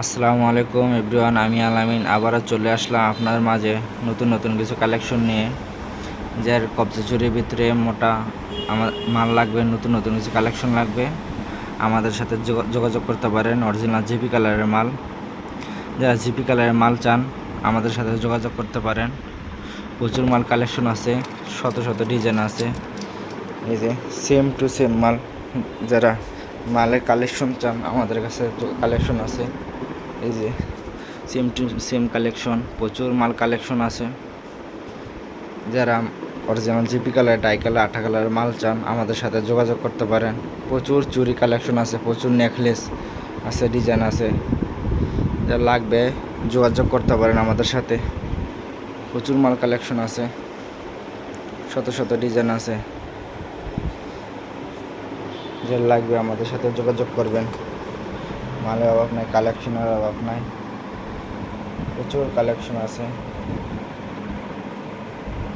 আসসালামু আলাইকুম এভরিওয়ান, আমি আলামিন। আবারও চলে আসলাম আপনার মাঝে নতুন নতুন কিছু কালেকশন নিয়ে, যার কবজা চুরির ভিতরে মোটা আমার মাল লাগবে, নতুন নতুন কিছু কালেকশন লাগবে। আমাদের সাথে যোগা- যোগাযোগ করতে পারেন অরিজিনাল জিপি কালারের মাল। যারা জিপি কালারের মাল চান, আমাদের সাথে যোগাযোগ করতে পারেন। প্রচুর মাল কালেকশন আছে, শত শত ডিজাইন আছে। এই যে সেম টু সেম মাল, যারা মালের কালেকশন চান, আমাদের কাছে কালেকশন আছে। এই যে সেম টু সেম কালেকশন প্রচুর মাল কালেকশন আছে। যারা original GP colour dye colour আঠা কালারের মাল চান, আমাদের সাথে যোগাযোগ করতে পারেন। প্রচুর চুরি কালেকশন আছে, প্রচুর নেকলেস আছে ডিজাইন আছে। যা লাগবে, যোগাযোগ করতে পারেন আমাদের সাথে। প্রচুর মাল কালেকশন আছে, শত শত ডিজাইন আছে। যে লাগবে আমাদের সাথে যোগাযোগ করবেন। মালের অভাব নাই কালেকশনের অভাব নাই। প্রচুর কালেকশন আছে।